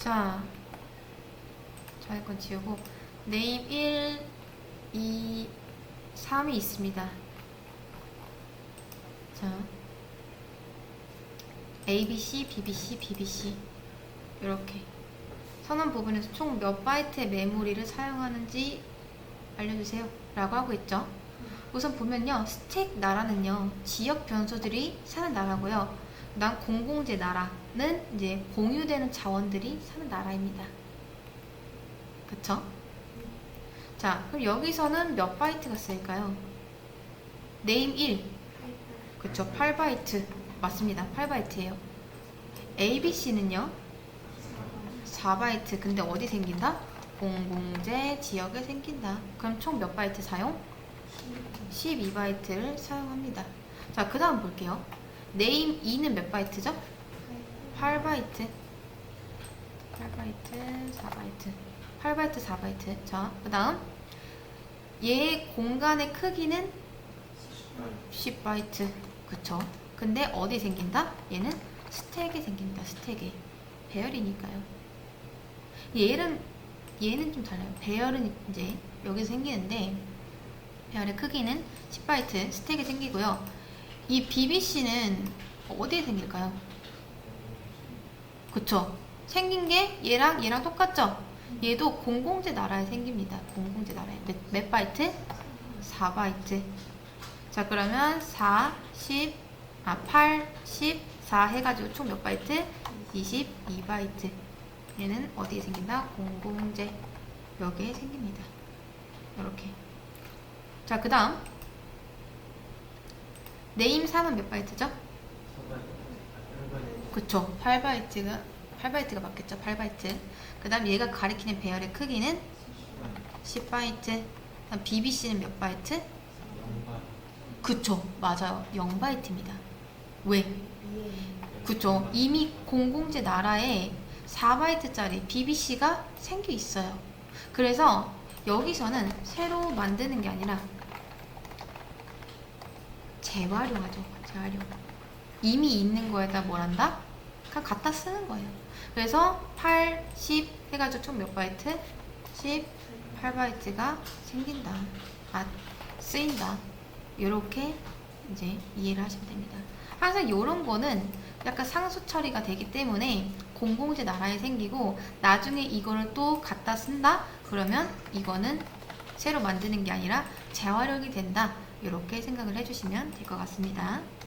자, 자의 건 지우고 네임 1, 2, 3이 있습니다. 자, ABC, BBC, BBC 이렇게. 선언 부분에서 총 몇 바이트의 메모리를 사용하는지 알려주세요. 라고 하고 있죠. 우선 보면요. 스택 나라는요. 지역 변수들이 사는 나라고요 난 공공재 나라는 이제 공유되는 자원들이 사는 나라입니다 그쵸? 자 그럼 여기서는 몇 바이트가 쓰일까요? 네임 1 그쵸 8바이트 맞습니다 8바이트예요 ABC는요 4바이트 근데 어디 생긴다? 공공재 지역에 생긴다 그럼 총 몇 바이트 사용? 12바이트를 사용합니다. 자, 그 다음 볼게요. 네임 2는 몇 바이트죠? 8바이트. 8바이트, 4바이트. 8바이트, 4바이트. 자, 그 다음. 얘의 공간의 크기는 10바이트. 그쵸? 근데 어디 생긴다? 얘는 스택에 생긴다. 스택에. 배열이니까요. 얘는, 얘는 좀 달라요. 배열은 이제 여기서 생기는데, 배열의 크기는 10바이트 스택이 생기고요. 이 BBC는 어디에 생길까요? 그쵸? 생긴 게 얘랑 얘랑 똑같죠? 얘도 공공재 나라에 생깁니다. 공공재 나라에. 몇, 몇 바이트? 4바이트. 자, 그러면 4, 10, 아, 8, 10, 4 해가지고 총 몇 바이트? 22바이트. 얘는 어디에 생긴다? 공공재. 여기에 생깁니다. 이렇게. 자, 그 다음. 네임 3은 몇 바이트죠? 그쵸. 8바이트가, 8바이트가 맞겠죠? 8바이트. 그 다음 얘가 가리키는 배열의 크기는 10바이트. 다음 BBC는 몇 바이트? 그쵸. 맞아요. 0바이트입니다. 왜? 그쵸. 이미 공공재 나라에 4바이트짜리 BBC가 생겨 있어요. 그래서 여기서는 새로 만드는 게 아니라 재활용하죠. 재활용. 이미 있는 거에다 뭘 한다? 그냥 갖다 쓰는 거예요. 그래서 8, 10 해가지고 총 몇 바이트? 18 바이트가 생긴다. 아, 쓰인다. 이렇게 이제 이해를 하시면 됩니다. 항상 이런 거는 약간 상수 처리가 되기 때문에 공공재 나라에 생기고 나중에 이거를 또 갖다 쓴다? 그러면 이거는 새로 만드는 게 아니라 재활용이 된다. 이렇게 생각을 해주시면 될 것 같습니다.